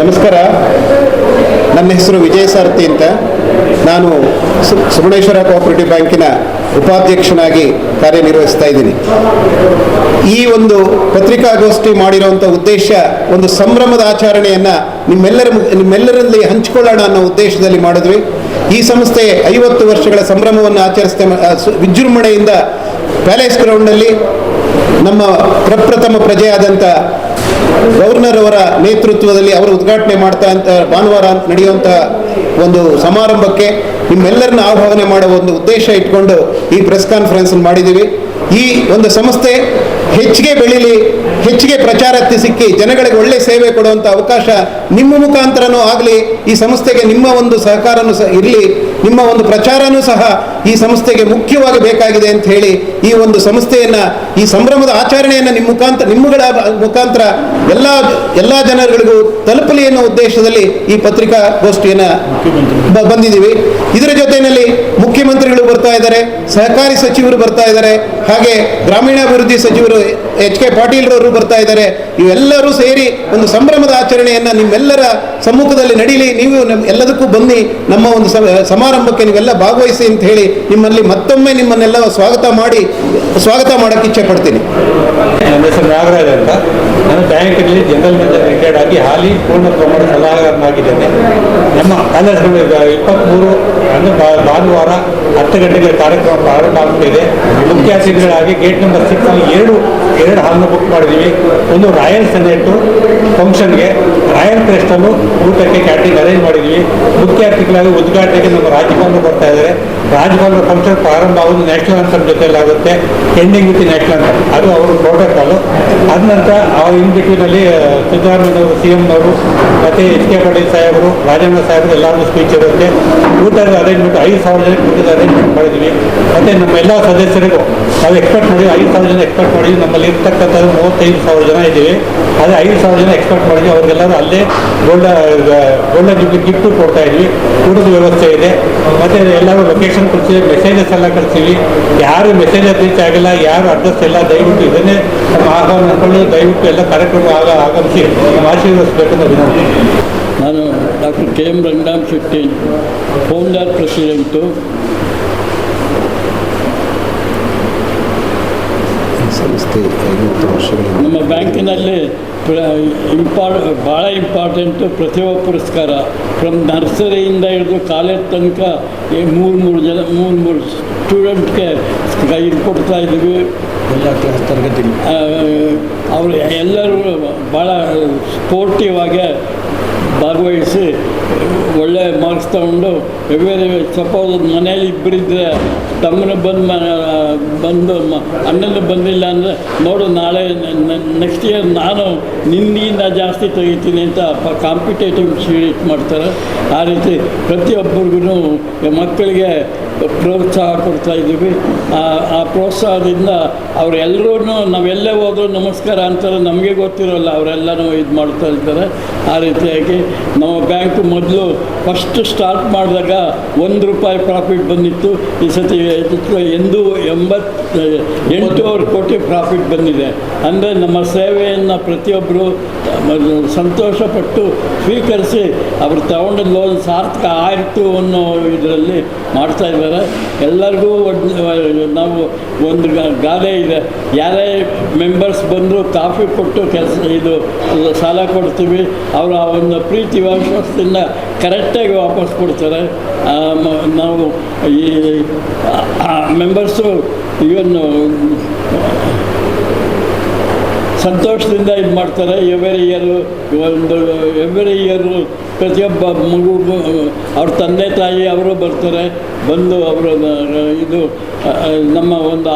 ನಮಸ್ಕಾರ. ನನ್ನ ಹೆಸರು ವಿಜಯ ಸಾರಥಿ ಅಂತ. ನಾನು ಸುಗುಣೇಶ್ವರ ಕೋಆಪರೇಟಿವ್ ಬ್ಯಾಂಕಿನ ಉಪಾಧ್ಯಕ್ಷನಾಗಿ ಕಾರ್ಯನಿರ್ವಹಿಸ್ತಾ ಇದ್ದೀನಿ. ಈ ಒಂದು ಪತ್ರಿಕಾಗೋಷ್ಠಿ ಮಾಡಿರುವಂಥ ಉದ್ದೇಶ ಒಂದು ಸಂಭ್ರಮದ ಆಚರಣೆಯನ್ನು ನಿಮ್ಮೆಲ್ಲರ ನಿಮ್ಮೆಲ್ಲರಲ್ಲಿ ಹಂಚಿಕೊಳ್ಳೋಣ ಅನ್ನೋ ಉದ್ದೇಶದಲ್ಲಿ ಮಾಡಿದ್ವಿ. ಈ ಸಂಸ್ಥೆ ಐವತ್ತು ವರ್ಷಗಳ ಸಂಭ್ರಮವನ್ನು ಆಚರಿಸ್ತೇ ವಿಜೃಂಭಣೆಯಿಂದ ಪ್ಯಾಲೇಸ್ ಗ್ರೌಂಡ್ನಲ್ಲಿ ನಮ್ಮ ಪ್ರಪ್ರಥಮ ಪ್ರಜೆಯಾದಂಥ ಗವರ್ನರ್ ಅವರ ನೇತೃತ್ವದಲ್ಲಿ ಅವರು ಉದ್ಘಾಟನೆ ಮಾಡ್ತಾ ಅಂತ ಭಾನುವಾರ ನಡೆಯುವಂತಹ ಒಂದು ಸಮಾರಂಭಕ್ಕೆ ನಿಮ್ಮೆಲ್ಲರನ್ನ ಆಹ್ವಾನ ಮಾಡುವ ಒಂದು ಉದ್ದೇಶ ಇಟ್ಕೊಂಡು ಈ ಪ್ರೆಸ್ ಕಾನ್ಫರೆನ್ಸ್ ಮಾಡಿದ್ದೀವಿ. ಈ ಒಂದು ಸಂಸ್ಥೆ ಹೆಚ್ಚಿಗೆ ಬೆಳೀಲಿ, ಹೆಚ್ಚಿಗೆ ಪ್ರಚಾರಕ್ಕೆ ಸಿಕ್ಕಿ ಜನಗಳಿಗೆ ಒಳ್ಳೆ ಸೇವೆ ಕೊಡುವಂಥ ಅವಕಾಶ ನಿಮ್ಮ ಮುಖಾಂತರನೂ ಆಗಲಿ, ಈ ಸಂಸ್ಥೆಗೆ ನಿಮ್ಮ ಒಂದು ಸಹಕಾರನೂ ಸಹ ಇರಲಿ ನಿಮ್ಮ ಒಂದು ಪ್ರಚಾರನೂ ಸಹ ಈ ಸಂಸ್ಥೆಗೆ ಮುಖ್ಯವಾಗಿ ಬೇಕಾಗಿದೆ ಅಂತ ಹೇಳಿ ಈ ಒಂದು ಸಂಸ್ಥೆಯನ್ನ ಈ ಸಂಭ್ರಮದ ಆಚರಣೆಯನ್ನು ನಿಮ್ಮ ಮುಖಾಂತರ ನಿಮ್ಮಗಳ ಮುಖಾಂತರ ಎಲ್ಲ ಎಲ್ಲ ಜನರುಗಳಿಗೂ ತಲುಪಲಿ ಅನ್ನೋ ಉದ್ದೇಶದಲ್ಲಿ ಈ ಪತ್ರಿಕಾಗೋಷ್ಠಿಯನ್ನು ಬಂದಿದ್ದೀವಿ. ಇದರ ಜೊತೆಯಲ್ಲಿ ಮುಖ್ಯಮಂತ್ರಿಗಳು ಬರ್ತಾ ಇದ್ದಾರೆ, ಸಹಕಾರಿ ಸಚಿವರು ಬರ್ತಾ ಇದ್ದಾರೆ, ಹಾಗೆ ಗ್ರಾಮೀಣಾಭಿವೃದ್ಧಿ ಸಚಿವರು ಎಚ್ ಕೆ ಪಾಟೀಲ್ ರವರು ಬರ್ತಾ ಇದ್ದಾರೆ. ಇವೆಲ್ಲರೂ ಸೇರಿ ಒಂದು ಸಂಭ್ರಮದ ಆಚರಣೆಯನ್ನು ನಿಮ್ಮೆಲ್ಲರ ಸಮ್ಮುಖದಲ್ಲಿ ನಡೀಲಿ, ನೀವು ಎಲ್ಲದಕ್ಕೂ ಬನ್ನಿ, ನಮ್ಮ ಒಂದು ಸಮಾರಂಭಕ್ಕೆ ನೀವೆಲ್ಲ ಭಾಗವಹಿಸಿ ಅಂತ ಹೇಳಿ ನಿಮ್ಮಲ್ಲಿ ಮತ್ತೊಮ್ಮೆ ನಿಮ್ಮನ್ನೆಲ್ಲ ಸ್ವಾಗತ ಮಾಡಿ, ಸ್ವಾಗತ ಮಾಡೋಕ್ಕೆ ಇಚ್ಛೆ ಪಡ್ತೀನಿ. ನಾಗರಾಜ್ ಅಂತ. ನಾನು ಬ್ಯಾಂಕ್ನಲ್ಲಿ ಜನರಲ್ ಮ್ಯಾನೇಜರ್ ರಿಟೈರ್ಡ್ ಆಗಿ ಹಾಲಿ ಪೂರ್ಣ ಪ್ರಮಾಣದ ಸಲಹೆಗಾರನಾಗಿದ್ದೇನೆ. ನಮ್ಮ ಕಾಲೇಜ್ ಇಪ್ಪತ್ತ್ಮೂರು ಅಂದರೆ ಭಾನುವಾರ ಹತ್ತು ಗಂಟೆಗೆ ಕಾರ್ಯಕ್ರಮ ಪ್ರಾರಂಭ ಆಗುತ್ತಿದೆ ಮುಖ್ಯ ಅತಿಥಿಗಳಾಗಿ ಗೇಟ್ ನಂಬರ್ ಸಿಕ್ಸ್ ಅಲ್ಲಿ ಎರಡು ಎರಡು ಹಾಲ್ನ ಬುಕ್ ಮಾಡಿದ್ದೀವಿ ಒಂದು ರಾಯಲ್ ಸೆನೆಟು ಫಂಕ್ಷನ್ಗೆ ರಾಯಲ್ ಕ್ರೆಸ್ಟಲ್ಲೂ ಊಟಕ್ಕೆ ಕ್ಯಾಟ್ರಿಂಗ್ ಅರೇಂಜ್ ಮಾಡಿದ್ದೀವಿ ಮುಖ್ಯ ಅತಿಥಿಗಳಾಗಿ ಉದ್ಘಾಟನೆಗೆ ನಮ್ಮ ರಾಜ್ಯಪಾಲರು ಬರ್ತಾ ಇದ್ದಾರೆ. ರಾಜ್ಯಪಾಲರ ಫಂಕ್ಷನ್ ಪ್ರಾರಂಭ ಆಗೋದು ನ್ಯಾಷನಲ್ ಆನ್ಸರ್ ಜೊತೆಯಲ್ಲಾಗುತ್ತೆ ಎಂಡಿಂಗ್ ವಿತ್ ನ್ಯಾಷನಲ್ ಆನ್ಸರ್ ಅದು ಅವರು ಪ್ರೋಟೋಕಾಲು ಅದ ನಂತರ ಆ ಇನ್ ಬಿಟ್ವೀನಲ್ಲಿ ಸಿದ್ದರಾಮಯ್ಯನವರು ಸಿ ಎಮ್ನವರು ಮತ್ತು ಎಚ್ ಕೆ ಪಾಟೀಲ್ ಸಾಹೇಬರು ರಾಜೇಂದ್ರ ಸಾಹೇಬರು ಎಲ್ಲರಿಗೂ ಸ್ಪೀಚ್ ಇರುತ್ತೆ. ಊಟದ ಅರೇಂಜ್ಮೆಂಟ್ ಐದು ಸಾವಿರ ಜನಕ್ಕೆ ಊಟದ ಅರೇಂಜ್ಮೆಂಟ್ ಮಾಡಿದ್ದೀವಿ ಮತ್ತು ನಮ್ಮ ಎಲ್ಲ ಸದಸ್ಯರಿಗೂ ನಾವು ಎಕ್ಸ್ಪೆಕ್ಟ್ ಮಾಡಿ ಐದು ಸಾವಿರ ಜನ ಎಕ್ಸ್ಪೆಕ್ಟ್ ಮಾಡಿ ನಮ್ಮಲ್ಲಿ ಇರ್ತಕ್ಕಂಥ ಮೂವತ್ತೈದು ಸಾವಿರ ಜನ ಇದ್ದೀವಿ. ಅದೇ ಐದು ಸಾವಿರ ಜನ ಎಕ್ಸ್ಪೆಕ್ಟ್ ಮಾಡಿದ್ವಿ ಅವ್ರಿಗೆಲ್ಲರೂ ಅಲ್ಲೇ ಗೋಲ್ಡ ಗೋಲ್ಡ ಗಿಫ್ಟ್, ಗಿಫ್ಟು ಕೊಡ್ತಾ ಇದ್ವಿ. ಊಟದ ವ್ಯವಸ್ಥೆ ಇದೆ. ಮತ್ತು ಎಲ್ಲರೂ ಲೊಕೇಶನ್ ಕಳಿಸಿ ಮೆಸೇಜಸ್ ಎಲ್ಲ ಕಳಿಸ್ತೀವಿ ಯಾರು ಮೆಸೇಜ್ ರೀಚ್ ಆಗಿಲ್ಲ, ಯಾರು ಅಡ್ರೆಸ್ ಎಲ್ಲ ದಯವಿಟ್ಟು ಇದನ್ನೇ ನಮ್ಮ ಆಹ್ವಾನ ಮಾಡಿಕೊಂಡು ದಯವಿಟ್ಟು ಎಲ್ಲ ಕಾರ್ಯಕ್ರಮ ಆಗ, ಆಗಮಿಸಿ, ನಮ್ಮ ಆಶೀರ್ವದಿಸಬೇಕು ಅಂತ ವಿನಂತಿ. ನಾನು doctor K M Ranganath Shetty founder president ಈ ಸಂಸ್ಥೆ ಐವತ್ತು ವರ್ಷಗಳಿಂದ ನಮ್ಮ ಬ್ಯಾಂಕಿನಲ್ಲಿ ಇಂಪಾರ್ಟ್ ಭಾಳ ಇಂಪಾರ್ಟೆಂಟು ಪ್ರತಿಭಾ ಪುರಸ್ಕಾರ. ಫ್ರಮ್ ನರ್ಸರಿಯಿಂದ ಹಿಡಿದು ಕಾಲೇಜ್ ತನಕ ಈ ಮೂರು ಮೂರು ಜನ ಮೂರು ಮೂರು ಸ್ಟೂಡೆಂಟ್ಗೆ ಇದು ಕೊಡ್ತಾ ಇದ್ದೀವಿ ಎಲ್ಲ ಕ್ಲಾಸ್ ತರಗತಿ? ಅವರು ಎಲ್ಲರೂ ಭಾಳ ಸ್ಪೋರ್ಟಿವ್ ಆಗಿ ಭಾಗವಹಿಸಿ ಒಳ್ಳೆ ಮಾರ್ಕ್ಸ್ ತಗೊಂಡು ಎವ್ರಿ ಸಪೋಸ್ ಮನೇಲಿ ಇಬ್ಬರಿದ್ದರೆ ತಮ್ಮನ ಬಂದು ಮ ಬಂದು ಅಣ್ಣನ ಬಂದಿಲ್ಲ ಅಂದರೆ, ನೋಡು ನಾಳೆ ನೆಕ್ಸ್ಟ್ ಇಯರ್ ನಾನು ನಿನ್ನಿಂದ ಜಾಸ್ತಿ ತೆಗಿತೀನಿ ಅಂತ ಕಾಂಪಿಟೇಟಿವ್ ಶೀಟ್ ಮಾಡ್ತಾರೆ. ಆ ರೀತಿ ಪ್ರತಿಯೊಬ್ಬರಿಗೂ ಮಕ್ಕಳಿಗೆ ಪ್ರೋತ್ಸಾಹ ಕೊಡ್ತಾ ಇದ್ದೀವಿ. ಆ ಪ್ರೋತ್ಸಾಹದಿಂದ ಅವರೆಲ್ಲರೂ ನಾವೆಲ್ಲೇ ಹೋದ್ರು ನಮಸ್ಕಾರ ಅಂತಾರೆ, ನಮಗೆ ಗೊತ್ತಿರೋಲ್ಲ, ಅವರೆಲ್ಲನೂ ಇದು ಮಾಡ್ತಾ ಇರ್ತಾರೆ ಆ ರೀತಿಯಾಗಿ ನಮ್ಮ ಬ್ಯಾಂಕ್ ಮೊದಲು ಫಸ್ಟ್ ಸ್ಟಾರ್ಟ್ ಮಾಡಿದಾಗ ಒಂದು ರೂಪಾಯಿ ಪ್ರಾಫಿಟ್ ಬಂದಿತ್ತು, ಈ ಸತಿ ಎಂದು ಎಂಬತ್ತು ಎಂಟೂವರೆ ಕೋಟಿ ಪ್ರಾಫಿಟ್ ಬಂದಿದೆ. ಅಂದರೆ ನಮ್ಮ ಸೇವೆಯನ್ನು ಪ್ರತಿಯೊಬ್ಬರು ಸಂತೋಷಪಟ್ಟು ಸ್ವೀಕರಿಸಿ ಅವರು ತಗೊಂಡ ಲೋನ್ ಸಾರ್ಥಕ ಆಯಿತು ಅನ್ನೋ ಇದರಲ್ಲಿ ಮಾಡ್ತಾ ಇದ್ದಾರೆ. ಎಲ್ಲರಿಗೂ ಒಂದು ನಾವು ಒಂದು ಗಾದೆ ಇದೆ. ಯಾರೇ ಮೆಂಬರ್ಸ್ ಬಂದರೂ ಕಾಫಿ ಕೊಟ್ಟು ಕೆಲಸ ಇದು ಸಾಲ ಕೊಡ್ತೀವಿ. ಅವರು ಆ ಒಂದು ಪ್ರೀತಿ ವಿಶ್ವಾಸದಿಂದ ಕರೆಕ್ಟಾಗಿ ವಾಪಸ್ ಕೊಡ್ತಾರೆ. ನಾವು ಈ ಮೆಂಬರ್ಸು ಇವನ್ನು ಸಂತೋಷದಿಂದ ಇದು ಮಾಡ್ತಾರೆ. ಎವ್ರಿ ಇಯರು ಒಂದು ಎವ್ರಿ ಇಯರು ಪ್ರತಿಯೊಬ್ಬ ಮಗು ಅವ್ರ ತಂದೆ ತಾಯಿ ಅವರು ಬರ್ತಾರೆ ಬಂದು ಅವರ ಇದು ನಮ್ಮ ಒಂದು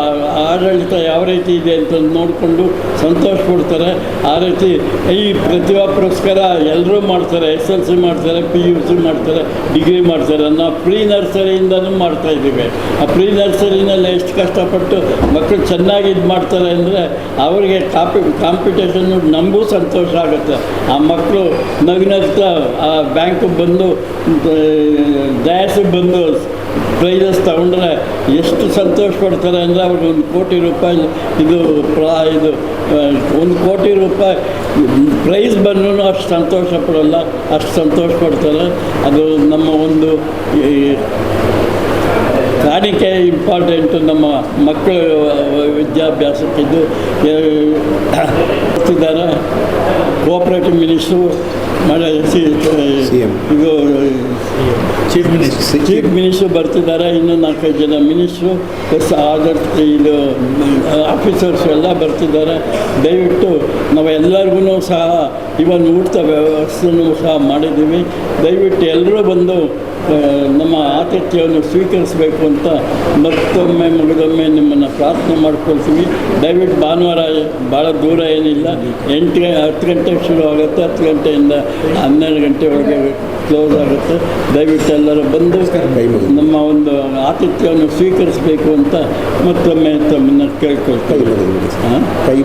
ಆಡಳಿತ ಯಾವ ರೀತಿ ಇದೆ ಅಂತ ನೋಡಿಕೊಂಡು ಸಂತೋಷ ಪಡ್ತಾರೆ. ಆ ರೀತಿ ಈ ಪ್ರತಿಭಾ ಪುರಸ್ಕಾರ ಎಲ್ಲರೂ ಮಾಡ್ತಾರೆ, ಎಸ್ ಎಲ್ ಸಿ ಮಾಡ್ತಾರೆ, ಪಿ ಯು ಸಿ ಮಾಡ್ತಾರೆ, ಡಿಗ್ರಿ ಮಾಡ್ತಾರೆ ನಾವು ಪ್ರೀ ನರ್ಸರಿಯಿಂದನೂ ಮಾಡ್ತಾ ಇದ್ದೀವಿ. ಆ ಪ್ರೀ ನರ್ಸರಿನಲ್ಲಿ ಎಷ್ಟು ಕಷ್ಟಪಟ್ಟು ಮಕ್ಕಳು ಚೆನ್ನಾಗಿ ಇದು ಮಾಡ್ತಾರೆ ಅಂದರೆ ಅವರಿಗೆ ಕಾಪಿ ಕಾಂಪಿಟೇಷನ್ನು ನಮಗೂ ಸಂತೋಷ ಆಗುತ್ತೆ. ಆ ಮಕ್ಕಳು ನಗ್ನಗ್ತಾ ಆ ಬ್ಯಾಂಕ್ ಬಂದು ದಯಾಸಿಗೆ ಬಂದು ಪ್ರೈಸಸ್ ತಗೊಂಡ್ರೆ ಎಷ್ಟು ಸಂತೋಷ ಪಡ್ತಾರೆ ಅಂದರೆ ಅವ್ರಿಗೆ ಒಂದು ಕೋಟಿ ರೂಪಾಯಿ ಇದು ಪ್ರಾ ಇದು ಒಂದು ಕೋಟಿ ರೂಪಾಯಿ ಪ್ರೈಸ್ ಬಂದ್ರೂ ಅಷ್ಟು ಸಂತೋಷ ಪಡೋಲ್ಲ, ಅಷ್ಟು ಸಂತೋಷ ಪಡ್ತಾರೆ. ಅದು ನಮ್ಮ ಒಂದು ಕಾಣಿಕೆ ಇಂಪಾರ್ಟೆಂಟು ನಮ್ಮ ಮಕ್ಕಳ ವಿದ್ಯಾಭ್ಯಾಸಕ್ಕಿದ್ದು ಇದ್ದಾರೆ. ಕೋಆಪ್ರೇಟಿವ್ ಮಿನಿಸ್ಟ್ರು ಮಳೆ. ಇದು ಚೀಫ್ ಮಿನಿಸ್ಟರ್ ಚೀಫ್ ಮಿನಿಸ್ಟ್ರು ಬರ್ತಿದ್ದಾರೆ ಇನ್ನೂ ನಾಲ್ಕೈದು ಜನ ಮಿನಿಸ್ಟ್ರು ಪ್ಲಸ್ ಆದರ್ ಇದು ಆಫೀಸರ್ಸ್ ಎಲ್ಲ ಬರ್ತಿದ್ದಾರೆ. ದಯವಿಟ್ಟು ನಾವೆಲ್ಲರಿಗೂ ಸಹ ಇವನ್ ಊಟದ ವ್ಯವಸ್ಥೆನೂ ಸಹ ಮಾಡಿದ್ದೀವಿ. ದಯವಿಟ್ಟು ಎಲ್ಲರೂ ಬಂದು ನಮ್ಮ ಆತಿಥ್ಯವನ್ನು ಸ್ವೀಕರಿಸಬೇಕು ಅಂತ ಮತ್ತೊಮ್ಮೆ ಮುಗಿದೊಮ್ಮೆ ನಿಮ್ಮನ್ನು ಪ್ರಾರ್ಥನೆ ಮಾಡ್ಕೊಳ್ತೀವಿ. ದಯವಿಟ್ಟು ಭಾನುವಾರ ಭಾಳ ದೂರ ಏನಿಲ್ಲ. ಎಂಟು ಹತ್ತು ಗಂಟೆಗೆ ಶುರು ಆಗುತ್ತೆ. ಹತ್ತು ಗಂಟೆಯಿಂದ ಹನ್ನೆರಡು ಗಂಟೆ ಒಳಗೆ ಕ್ಲೋಸ್ ಆಗುತ್ತೆ. ದಯವಿಟ್ಟು ಎಲ್ಲರೂ ಬಂದು. ನಮ್ಮ ಒಂದು ಆತಿಥ್ಯವನ್ನು ಸ್ವೀಕರಿಸಬೇಕು ಅಂತ ಮತ್ತೊಮ್ಮೆ ತಮ್ಮನ್ನು ಕೈ ಕೇಳ್ಕೊಳ್ತೀವಿ ಮುಗಿದು. ಬಿಡಿ ಹಾಂ ಕೈ